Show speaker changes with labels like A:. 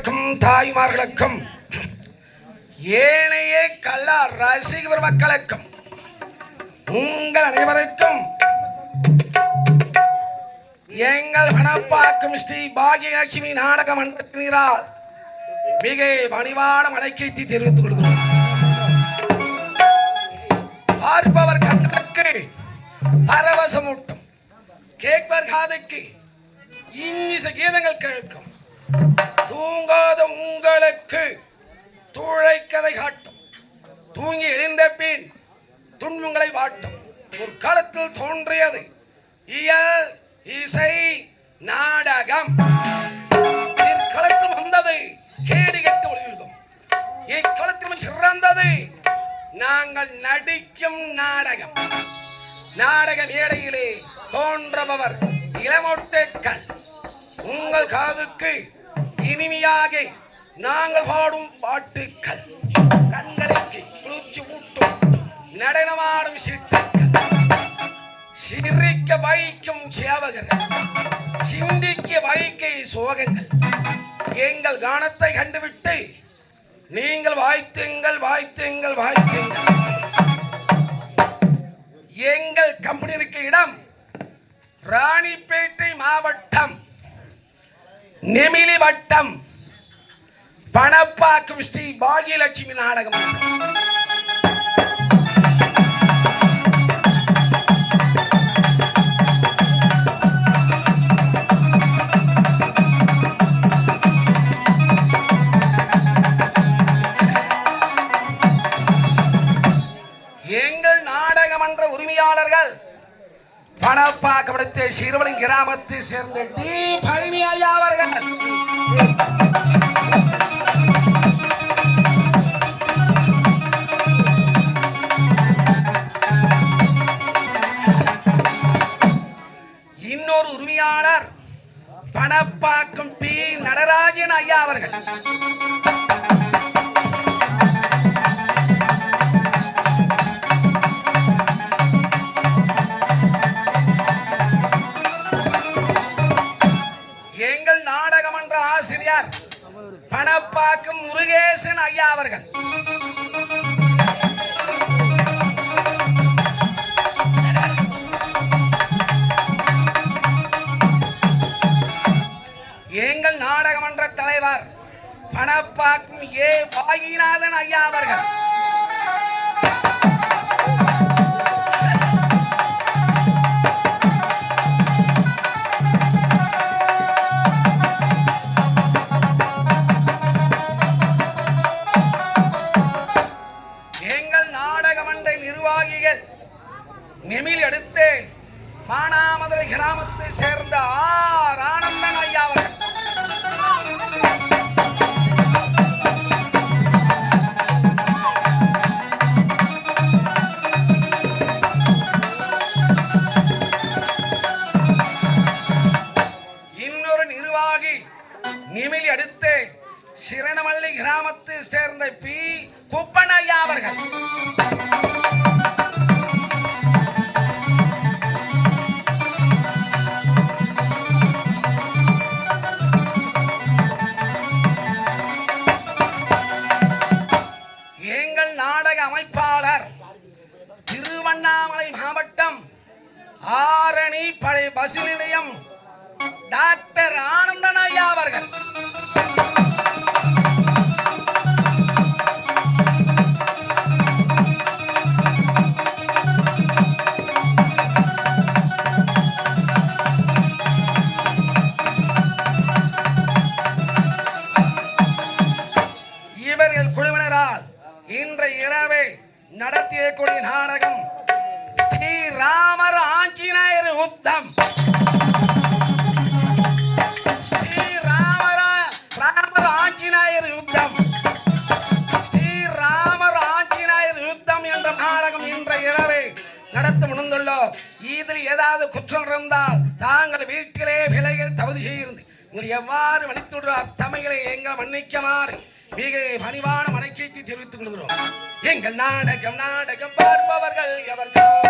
A: பெரியவர்களுக்கும் தாய்மார்களுக்கும் ஏனைய கலா ரசிகர் மக்களுக்கும் உங்கள் அனைவருக்கும் எங்கள் வனப்பாக்கும் ஸ்ரீ பாகியலட்சுமி நாடக மன்றத்தினரால் மிக பணிவான மலைக்கேத்தி தெரிவித்துக் கொள்கிறோம். பார்ப்பவர் கண்ணுக்கு பரவசமூட்டும். கேட்பவர் காதுக்கு இன்னிச கீதங்கள் கேட்கும். தூங்காத உங்களுக்கு தூழைக்கதை காட்டும். தூங்கி எழுந்த பின் துன்பங்களை வாட்டும். ஒரு காலத்தில் தோன்றியது இயல் இசை நாடகம். பிற்காலத்தில் வந்தது கேடு கெட்டு ஒளிவிடும் இக்காலத்தில் சிறந்தது நாங்கள் நடிக்கும் நாடகம். நாடக மேடையிலே தோன்றபவர் இளமொட்டைக்கள் உங்கள் காதுக்கு இனிமையாக நாங்கள் பாடும் பாட்டுக்கள். கண்களுக்கு குளிர்ச்சி ஊட்டும் நடனமாடும் சிட்டுக்கள் சிரிக்க வைக்கும் சேவகர்கள். சிந்திக்க வைக்க சோகங்கள். எங்கள் கானத்தை கண்டுவிட்டு நீங்கள் வாய்த்துங்கள் வாய்த்துங்கள் வாய்த்துங்கள். எங்கள் கம்பெனி இருக்க இடம் ராணிப்பேட்டை மாவட்டம் நெமிலி வட்டம். பணப்பாக்கும் ஸ்ரீ பாகியலட்சுமி நாடகம். பணப்பாக்கப்படுத்த சிறுவலின் கிராமத்தை சேர்ந்த டி. பழனி ஐயா அவர்கள். இன்னொரு உரிமையாளர் பணப்பாக்கம் பி. நடராஜன் ஐயா அவர்கள். யார் பணப்பாக்கம் முருகேசன் ஐயா அவர்கள். எங்கள் நாடகமன்ற தலைவர் பணப்பாக்கும் ஏ வாகிநாதன் ஐயா அவர்கள். சேர்ந்த பி. குப்பன் ஐயா அவர்கள். எங்கள் நாடக அமைப்பாளர் திருவண்ணாமலை மாவட்டம் ஆரணி பழைய பஸ் குழுவினரால் இன்றைய இரவே நடத்திய கூடிய நாடகம் ஸ்ரீ ராமர் ஆஞ்சநேயர் யுத்தம் ஸ்ரீ ராமர ராமர் ஆஞ்சநேயர் யுத்தம் ஸ்ரீ ராமர் ஆஞ்சநேயர் யுத்தம் என்ற நாடகம் இன்றைய இரவே நடத்த முன்னுள்ளோம் இதில் ஏதாவது குற்றம் இருந்தால் தாங்கள் வீட்டிலே விலைகள் தகுதி செய்திருந்து நீங்கள் எவ்வாறு மன்னித்துள்ளார் தமிழை எங்கள் மன்னிக்குமாறு மிக பணிவான மனக்கேத்தி தெரிவித்துக் கொள்கிறோம். எங்கள் நாடகம் நாடகம் பார்ப்பவர்கள் எவர்கள்?